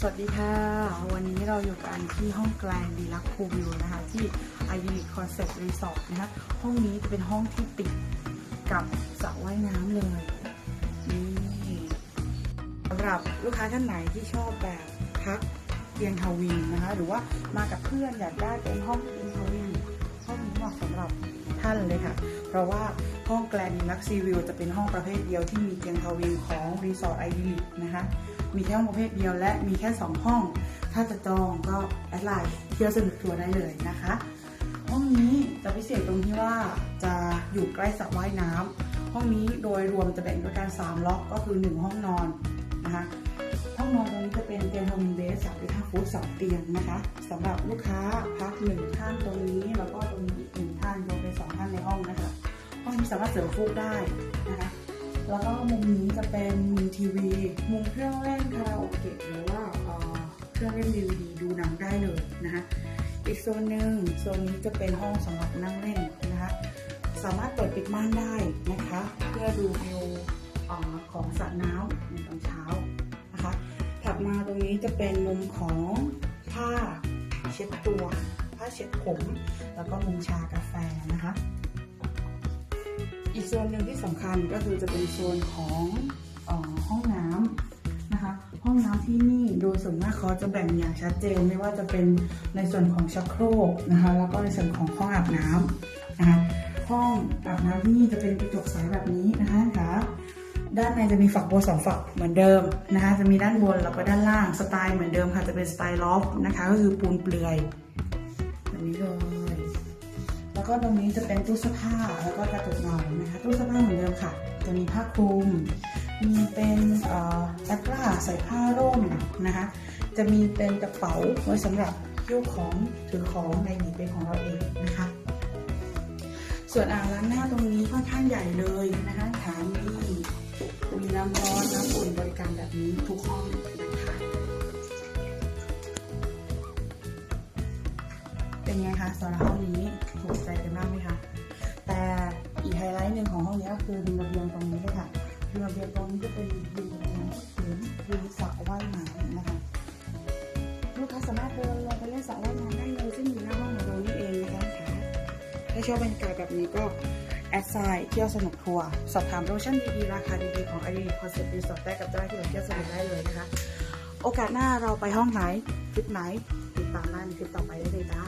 สวัสดีค่ะ วันนี้เราอยู่กันที่ห้องแกลงดีลักคูวิวนะคะ ที่ i u n i c Concept Resort นะคะ ห้องนี้จะเป็นห้องที่ติดกับสระว่ายน้ำเลยนี่สำหรับลูกค้าท่านไหนที่ชอบแบบพักเตียงทาวินนะคะ หรือว่ามากับเพื่อนอยากได้เป็นห้องเตียงทาวิน มาะสำหรับท่านเลยค่ะ เพราะว่าห้องแกลนดีลักซีวิวจะเป็นห้องประเภทเดียวที่มีเตียงทาวินของรีสอร์ทไอดีนะคะมีแค่ห้องประเภทเดียวและมีแค่ 2 ห้อง ถ้าจะจองก็แอดไลน์เที่ยวสนุกทัวร์ได้เลยนะคะ ห้องนี้จะพิเศษตรงที่ว่าจะอยู่ใกล้สระว่ายน้ำห้องนี้โดยรวมจะแบ่งด้วยกัน3ล็อกก็คือ 1 ห้องนอน นะคะห้องนอนตรงนี้จะเป็นเตียงทวินเบสสามด้วยห้าฟุตสองเตียงนะคะสำหรับลูกค้าพักหนึ่งท่านตรงนี้แล้วก็ตรงนี้อีกหนึ่งท่านรวมเป็นสองท่านในห้องนะคะห้องนี้สามารถเสริมฟูกได้นะคะแล้วก็มุมนี้จะเป็นมุมทีวี มุมเครื่องเล่นคาราโอเกะหรือว่าเครื่องเล่นดีวดีดูหนังได้เลยนะคะอีกโซนหนึ่งโซนนี้จะเป็นห้องสำหรับนั่งเล่นนะคะ สามารถเปิดปิดม่านได้นะคะ เพื่อดูวิว อของสระน้ำในตอนเช้านะคะ ถัดมาตรงนี้จะเป็นมุมของผ้าเช็ดตัวผ้าเช็ดผม แล้วก็มุมชากาแฟนะคะ อีกโซนหนึ่งที่สำคัญก็คือจะเป็นโซนของออห้องน้ำนะคะ ห้องน้ำที่นี่โดยส่วนมากเขาจะแบ่งอย่างชัดเจนไม่ว่าจะเป็นในส่วนของชักโครกนะคะ แล้วก็ในส่วนของห้องอาบน้ำนะคะห้องอาบน้ำที่นี่จะเป็นกระจกใสแบบนี้นะคะค่ะ ด้านในจะมีฝักบัวสองฝักเหมือนเดิมนะคะจะมีด้านบนแล้วก็ด้านล่างสไตล์เหมือนเดิมค่ะจะเป็นสไตล์ล็อฟนะคะ ก็คือปูนเปลือยแบบนี้เลยแล้วก็ตรงนี้จะเป็นตู้เสื้อผ้าแล้วก็กระจกเงานะคะตู้เสื้อผ้าเหมือนเดิมค่ะจะมีผ้าคลุม มีเป็นตะกร้าใส่ผ้าร่มนะคะ จะมีเป็นกระเป๋าไว้สำหรับหิ้วของถือของในหนีเป็นของเราเองนะคะส่วนอ่างล้างหน้าตรงนี้ค่อนข้างใหญ่เลยนะคะฐาน นี้มีน้ำร้อนน้ำอุ่นบริการแบบนี้ทุกห้องนะคะเป็นไงคะสำหรับห้องนี้ถูกใจกันบ้างไหมคะแต่อีกไฮไลท์หนึ่งของห้องนี้ก็คือริมระเบียงตรงนี้เลยค่ะริมระเบียงตรงนี้จะเป็นวิวน้ำหรือวิวสระว่ายน้ำนะคะลูกค้าสามารถเดินลงไปเล่นสระว่ายน้ำได้เลยซึ่งอยู่หน้าห้องของเรานี่เองนะคะถ้าชอบบรรยากาศแบบนี้ก็ แอดไซน์เที่ยวสนุกทัวร์สอบถามโลชั่นดีๆราคาดีๆของไอรีคอนเซ็ปต์รีสอร์ทได้กับเจ้าที่เราเที่ยวสนุกได้เลยนะคะ โอกาสหน้าเราไปห้องไหน คลิปไหน ติดตามได้ในคลิปต่อไปได้เลยจ้า